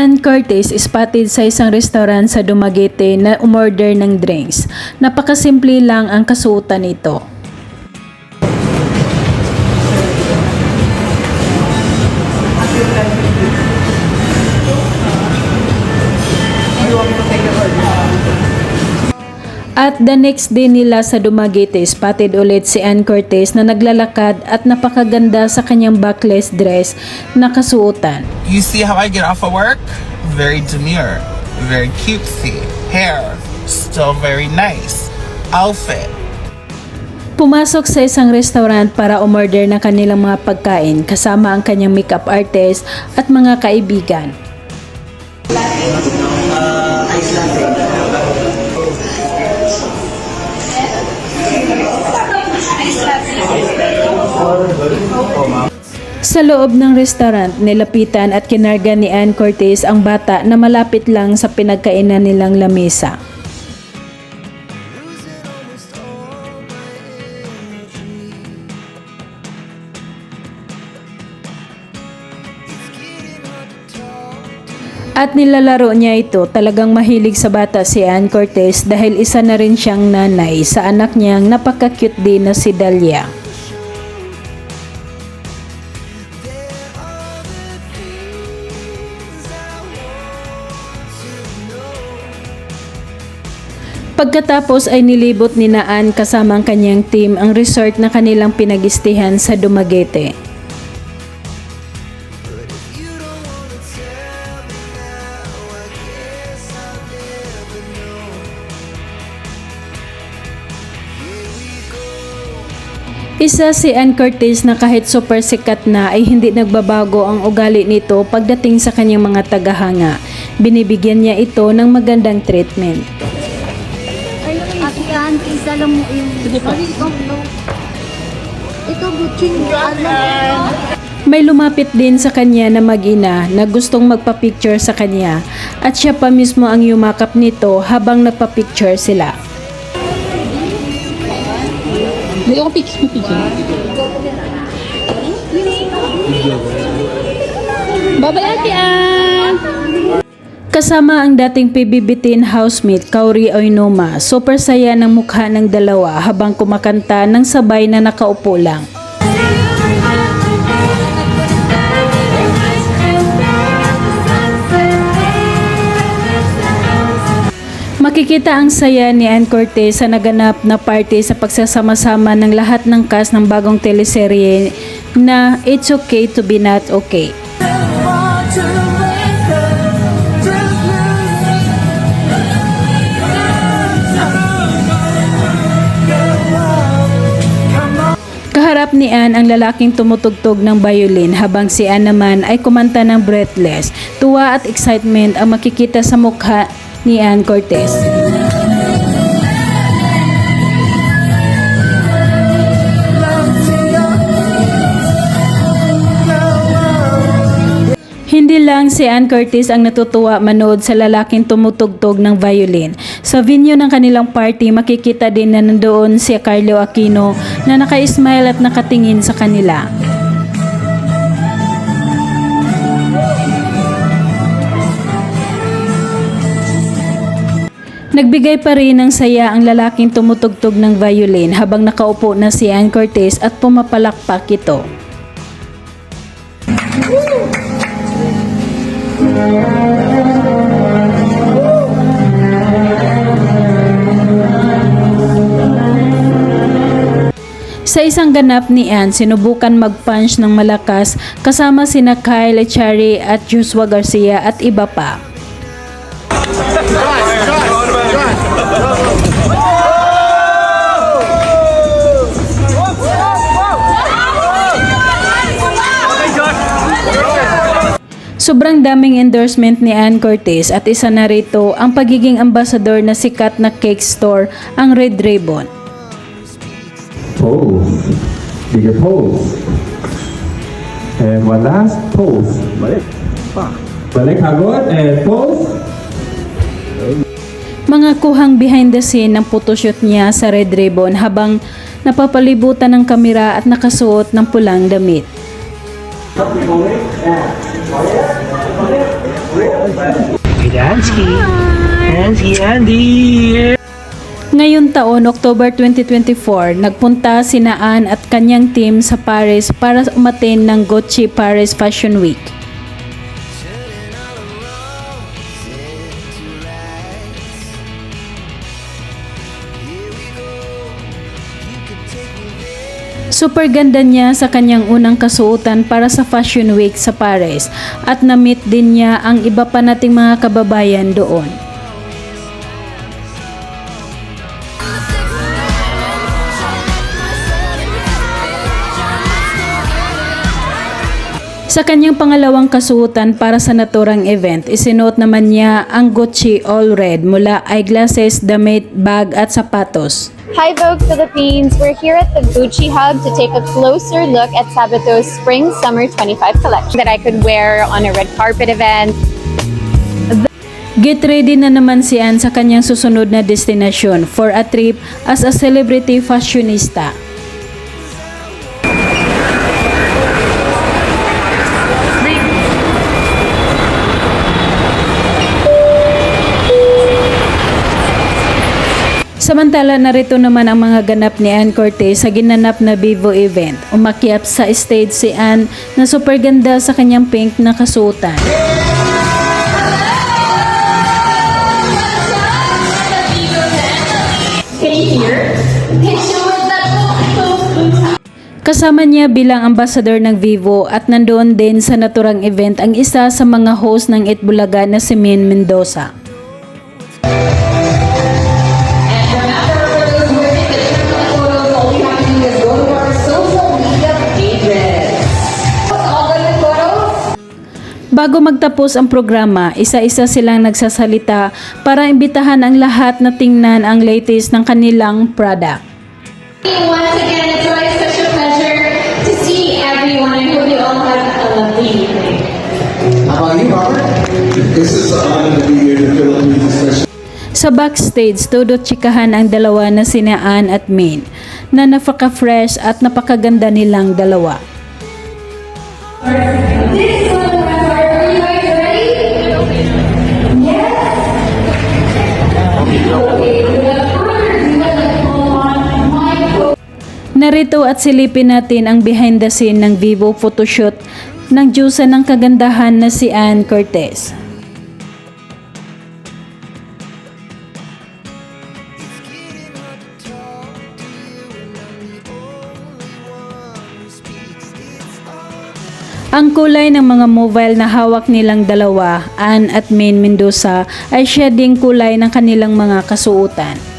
Ann Curtis spotted sa isang restaurant sa Dumaguete na umorder ng drinks. Napakasimple lang ang kasuotan nito. The next day nila sa Dumaguete, spotted ulit si Ann Cortez na naglalakad at napakaganda sa kanyang backless dress na kasuotan. You see how I get off of work? Very demure, very cutesy. Hair, still very nice. Outfit, Pumasok sa isang restaurant para umorder ng kanilang mga pagkain kasama ang kanyang makeup artist at mga kaibigan. Sa loob ng restaurant, nilapitan at kinarga ni Ann Cortez ang bata na malapit lang sa pinagkainan nilang lamesa. At nilalaro niya ito, talagang mahilig sa bata si Ann Cortez dahil isa na rin siyang nanay sa anak niyang napaka-cute din na si Dahlia. Pagkatapos ay nilibot ni Naan kasama ang kanyang team ang resort na kanilang pinagistihan sa Dumaguete. Isa si Ann Curtis na kahit super sikat na ay hindi nagbabago ang ugali nito pagdating sa kanyang mga tagahanga. Binibigyan niya ito ng magandang treatment. Ann, isa lang mo yung... Sige pa. Ito, butching ano? May lumapit din sa kanya na mag-ina na gustong magpa-picture sa kanya at siya pa mismo ang yumakap nito habang nagpa-picture sila. Hindi ako picture picture. Bye-bye, Ate Ann! Kasama ang dating PBB teen housemate Kauri Oinoma, super saya ng mukha ng dalawa habang kumakanta ng sabay na nakaupo lang. Makikita ang saya ni Ann Cortez sa naganap na party sa pagsasama-sama ng lahat ng cast ng bagong teleserye na It's Okay to Be Not Okay. Kaharap ni Ann ang lalaking tumutugtog ng violin habang si Ann naman ay kumanta ng breathless. Tuwa at excitement ang makikita sa mukha ni Ann Cortez. Lang si Ann Curtis ang natutuwa manood sa lalaking tumutugtog ng violin. Sa venue ng kanilang party, makikita din na nandoon si Carlo Aquino na naka-smile at nakatingin sa kanila. Nagbigay pa rin ng saya ang lalaking tumutugtog ng violin habang nakaupo na si Ann Cortez at pumapalakpak ito. Sa isang ganap ni Ann, sinubukan mag-punch ng malakas kasama sina Kyle Echari at Joshua Garcia at iba pa. Sobrang daming endorsement ni Ann Cortez at isa na rito ang pagiging ambassador na sikat na cake store, ang Red Ribbon. Pose. Bigger pose. And one last pose. Balik. Pa. Balik hagod and pose. Mga kuhang behind the scene ng photoshoot niya sa Red Ribbon habang napapalibutan ng kamera at nakasuot ng pulang damit. Ngayon taon, October 2024, nagpunta si Naan at kanyang team sa Paris para umaten ng Gucci Paris Fashion Week. Super ganda niya sa kanyang unang kasuotan para sa Fashion Week sa Paris at na-meet din niya ang iba pa nating mga kababayan doon. Sa kanyang pangalawang kasuotan para sa naturang event, isinuot naman niya ang Gucci All Red mula eyeglasses, damit, bag at sapatos. Hi Vogue Philippines! We're here at the Gucci Hub to take a closer look at Sabato's Spring Summer 25 collection that I could wear on a red carpet event. Get ready na naman si Ann sa kanyang susunod na destinasyon for a trip as a celebrity fashionista. Samantala narito naman ang mga ganap ni Ann Cortez sa ginanap na Vivo event. Umakyat sa stage si Ann na super ganda sa kanyang pink na kasuotan. Kasama niya bilang ambassador ng Vivo at nandoon din sa naturang event ang isa sa mga host ng Itbulaga na si Min Mendoza. Bago magtapos ang programa, isa-isa silang nagsasalita para imbitahan ang lahat na tingnan ang latest ng kanilang product. Once again, it's always such a pleasure to see everyone. I hope you all have a lovely evening. How about you, Robert? This is an honor to be here in the Philippines, especially. Sa backstage, todo chikahan ang dalawa na sina Ann at Min na napaka-fresh at napakaganda nilang dalawa. This Narito at silipin natin ang behind the scene ng Vivo photoshoot ng Diyosa ng kagandahan na si Ann Cortez. Ang kulay ng mga mobile na hawak nilang dalawa, Ann at Main Mendoza, ay shading kulay ng kanilang mga kasuotan.